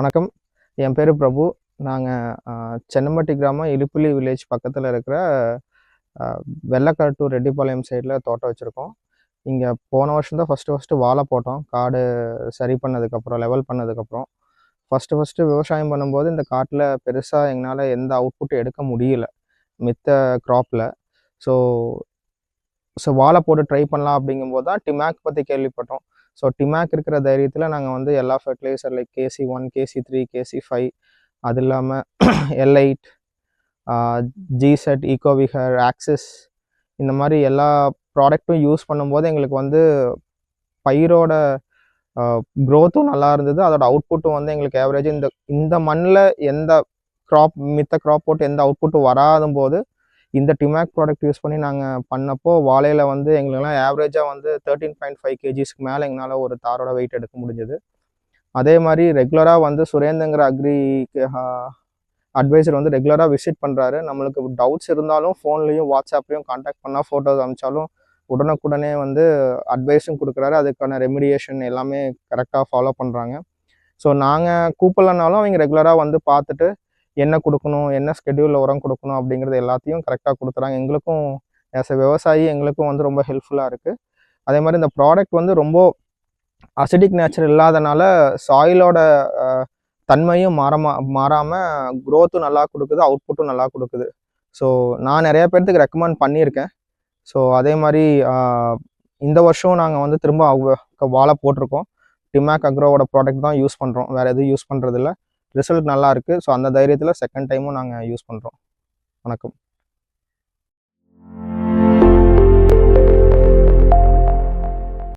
வணக்கம். என் பேர் பிரபு. நாங்கள் சென்னம்பட்டி கிராமம் இலுப்புலி வில்லேஜ் பக்கத்தில் இருக்கிற அஹ், வெள்ளக்காடு டு ரெட்டிப்பாளையம் சைடில் தோட்டம் வச்சுருக்கோம். இங்கே போன வருஷம் தான் ஃபஸ்ட்டு ஃபஸ்ட்டு வாழை போட்டோம். காடு சரி பண்ணதுக்கப்புறம் லெவல் பண்ணதுக்கப்புறம் ஃபஸ்ட்டு ஃபஸ்ட்டு விவசாயம் பண்ணும்போது இந்த காட்டில் பெருசாக எங்களால் எந்த அவுட்புட் எடுக்க முடியல. மித்த க்ராப்பில் ஸோ ஸோ வாழை போட்டு ட்ரை பண்ணலாம் அப்படிங்கும்போது தான் டிமேக் பற்றி கேள்விப்பட்டோம். ஸோ டிமேக் இருக்கிற தைரியத்தில் நாங்கள் வந்து எல்லா fertiliser like KC one KC three KC five அது இல்லாமல் எல்ஐட் ஜிசெட் ஈகோவிகர் ஆக்சிஸ் இந்த மாதிரி எல்லா ப்ராடக்ட்டும் யூஸ் பண்ணும்போது எங்களுக்கு வந்து பயிரோட க்ரோத்தும் நல்லா இருந்தது. அதோட அவுட்புட்டும் வந்து எங்களுக்கு ஆவரேஜ் இந்த இந்த மண்ணில் எந்த க்ராப் மித்த க்ராப் போட்டு எந்த அவுட்புட்டும் வராதும் போது இந்த டிமேக் ப்ராடக்ட் யூஸ் பண்ணி நாங்கள் பண்ணப்போ வாழையில் வந்து எங்களுக்கெல்லாம் ஆவரேஜாக வந்து தேர்ட்டீன் பாயிண்ட் ஃபைவ் கேஜிஸ்க்கு மேலே எங்களால் ஒரு தாரோட வெயிட் எடுக்க முடிஞ்சது. அதே மாதிரி ரெகுலராக வந்து சுரேந்தங்கிற அக்ரி அட்வைசர் வந்து ரெகுலராக விசிட் பண்ணுறாரு நம்மளுக்கு டவுட்ஸ் இருந்தாலும் ஃபோன்லேயும் வாட்ஸ்அப்லேயும் காண்டாக்ட் பண்ணால் ஃபோட்டோஸ் அனுப்பிச்சாலும் உடனுக்குடனே வந்து அட்வைஸும் கொடுக்குறாரு. அதுக்கான ரெமிடியேஷன் எல்லாமே கரெக்டாக ஃபாலோ பண்ணுறாங்க ஸோ நாங்கள் கூப்பிடலனாலும் அவங்க ரெகுலராக வந்து பார்த்துட்டு என்ன கொடுக்கணும் என்ன ஸ்கெடியூலில் உரம் கொடுக்கணும் அப்படிங்கிறது எல்லாத்தையும் கரெக்டாக கொடுத்துறாங்க எங்களுக்கும் ஆஸ் எ விவசாயி எங்களுக்கும் வந்து ரொம்ப ஹெல்ப்ஃபுல்லாக இருக்குது அதே மாதிரி இந்த ப்ராடக்ட் வந்து ரொம்ப அசிடிக் நேச்சர் இல்லாதனால சாயிலோட தன்மையும் மாறாம மாறாமல் க்ரோத்தும் நல்லா கொடுக்குது அவுட்புட்டும் நல்லா கொடுக்குது. ஸோ நான் நிறைய பேர்த்துக்கு ரெக்கமெண்ட் பண்ணியிருக்கேன். ஸோ அதே மாதிரி இந்த வருஷம் நாங்கள் வந்து திரும்ப வாழை போட்டிருக்கோம். டிமேக் அக்ரோவோட ப்ராடக்ட் தான் யூஸ் பண்ணுறோம் வேறு எதுவும் யூஸ் பண்ணுறதில்ல ரிசல்ட் நல்லா இருக்குது ஸோ அந்த தைரியத்தில் செகண்ட் டைமும் நாங்கள் யூஸ் பண்ணுறோம் வணக்கம்.